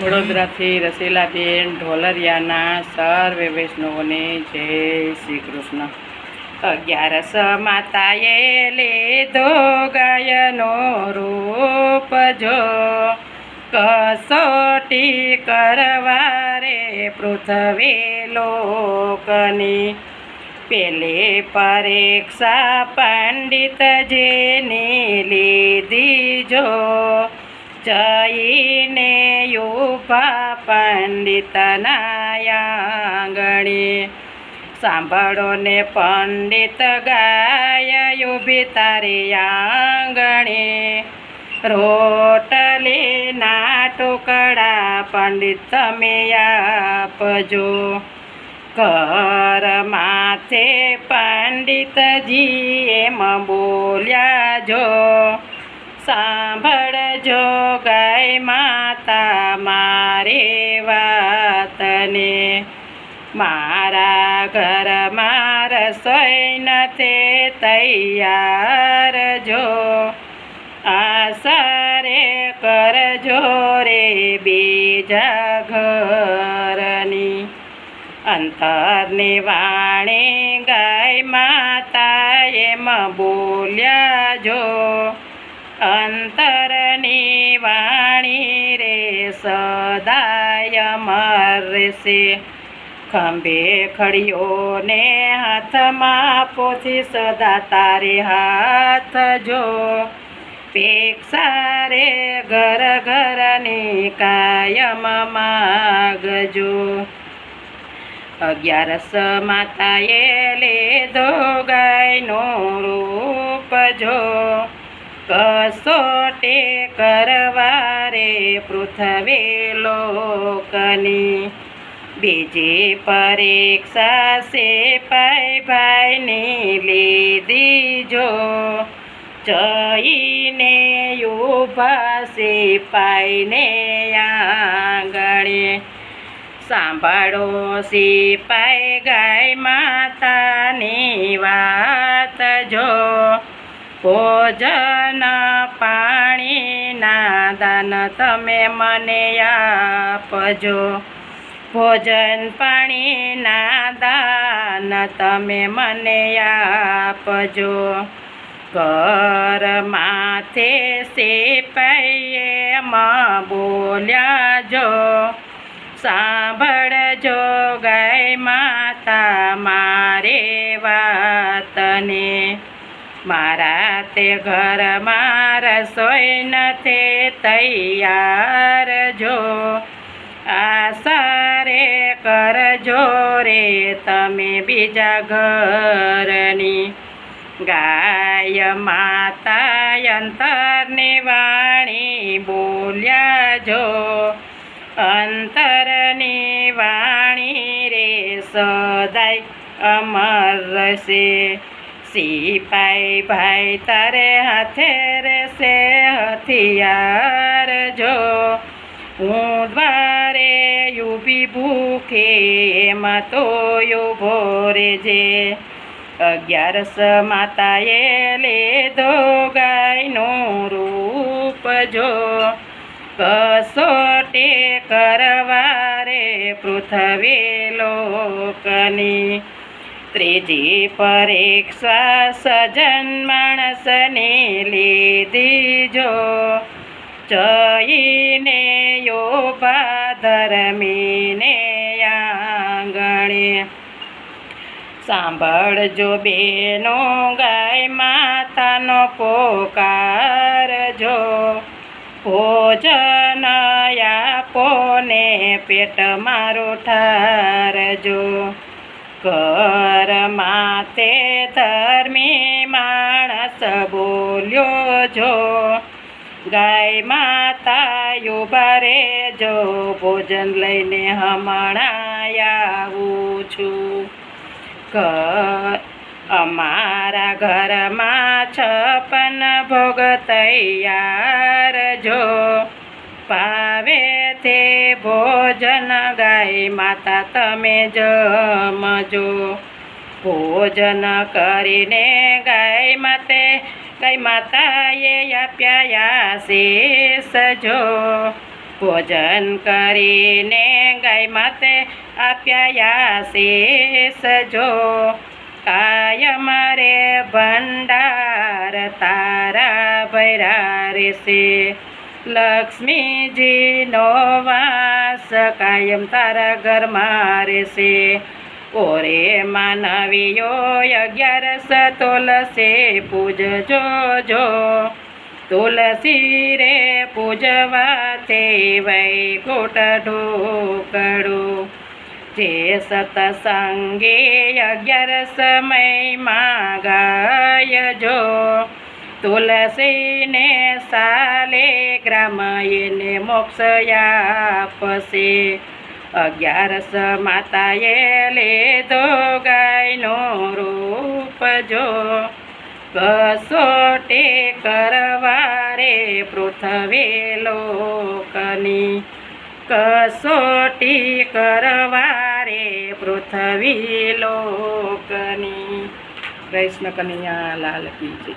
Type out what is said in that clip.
વડોદરાથી રસીલાબેન ઢોલરિયાના સર્વે વૈષ્ણવોને જય શ્રી કૃષ્ણ. અગિયારસ માતાએ લીધો ગાયનો રૂપ જો કસોટી કરવારે પૃથ્વી લોકની. પેલે પરીક્ષા પંડિતજીની લીધી જો જઈને યુભા પંડિતના આંગણે સાંભળો ને પંડિત ગાય, યુભી તારી આંગણે. રોટલીના ટુકડા પંડિત તમે આપજો. કર માથે પંડિતજી એમ બોલ્યા જો સાંભળજો ગાય માતા મારે વાતને. મારા ઘરમાં રસોઈ નથી તૈયાર જો. આસરે કરજો રે બીજા ઘરની. અંતરની વાણી ગાય માતા એમ બોલ્યા જો. અંતરની વાણી રે સદાય મરશે. ખંભે ખડીઓને હાથમાં પોથી સદા તારે હાથ જો. પેક્ષા રે ઘર ઘરની કાયમ માગજો. અગિયારસ માતાએ લીધો ગાયનું રૂપ જો. કસોટે કરવારે પૃથ્વી લોકની. બીજી પરીક્ષા છે પાઈ ભાઈની લીધી જો. જઈને યુભા સિપાઈને પાઈને આંગણે. સાંભળો સિપાઈ ગાય માતાની વાત જો. ભોજન દાન તમે મને આપજો. ભોજન પાણીના દાન તમે મને આપજો. ઘર માથે સિપાઈએ માં બોલ્યા જો સાંભળજો ગાય માતા મારા તે ઘરમાં રસોઈ નથી તૈયાર જો. આસરે કરજો રે તમે બીજા ઘરની. ગાય માતા અંતરની વાણી બોલ્યા જો. અંતરની વાણી રે સદાય અમર રહેશે. સિપાઈ ભાઈ તારે હાથે રહેશે હથિયાર જો. હું દ્વારે યુભી ભૂખે એમાં તો યુભો રેજે અગિયારસ માતાએ લીધો ગાયનું રૂપ જો. કસોટે કરવારે પૃથ્વી લોકની ત્રીજી પરીક્ષા સજન માણસની લીધી જો જઈને યોભા ધરમીને આંગણે. સાંભળજો બેનો ગાય માતાનો પોકારજો. ભોજન આપો ને પેટ મારું ઠારજો. ઘર માથે ધર્મી માણસ બોલ્યો જો. ગાય માતા યુબારે જો, ભોજન લઈને હમણાં આવું છું. ઘર અમારા ઘરમાં છપન ભોગ તૈયાર જો. પાવે તે ભોજન ગાય માતા તમે જમજો. ભોજન કરીને ગાય માતે, ગાય માતાએ આપ્યા શેષ જો. ભોજન કરીને ગાય માતે આપ્યા શેષ જો. કાયમ રે ભંડાર તારા ભૈરા રહેશે. લક્ષ્મીજીનો વાસ કાયમ તારા ઘરમાં રહેશે ઓરે માનવીઓ અગિયારસ તુલસે પૂજજો જો. તુલસી રે પૂજવા વૈકુટ ઢોકડું જે સતસંગે અગ્યારસમાં ગાયજો. તુલસીને સાલે ગ્રામ એને મોક્ષ આપશે. અગિયારસ માતાએ લેધો ગાયનો રૂપ જો. કસોટી કરવારે પૃથ્વી લોકની. કસોટી કરવારે પૃથ્વી લોકની. કૃષ્ણ કનૈયા, લાલ કી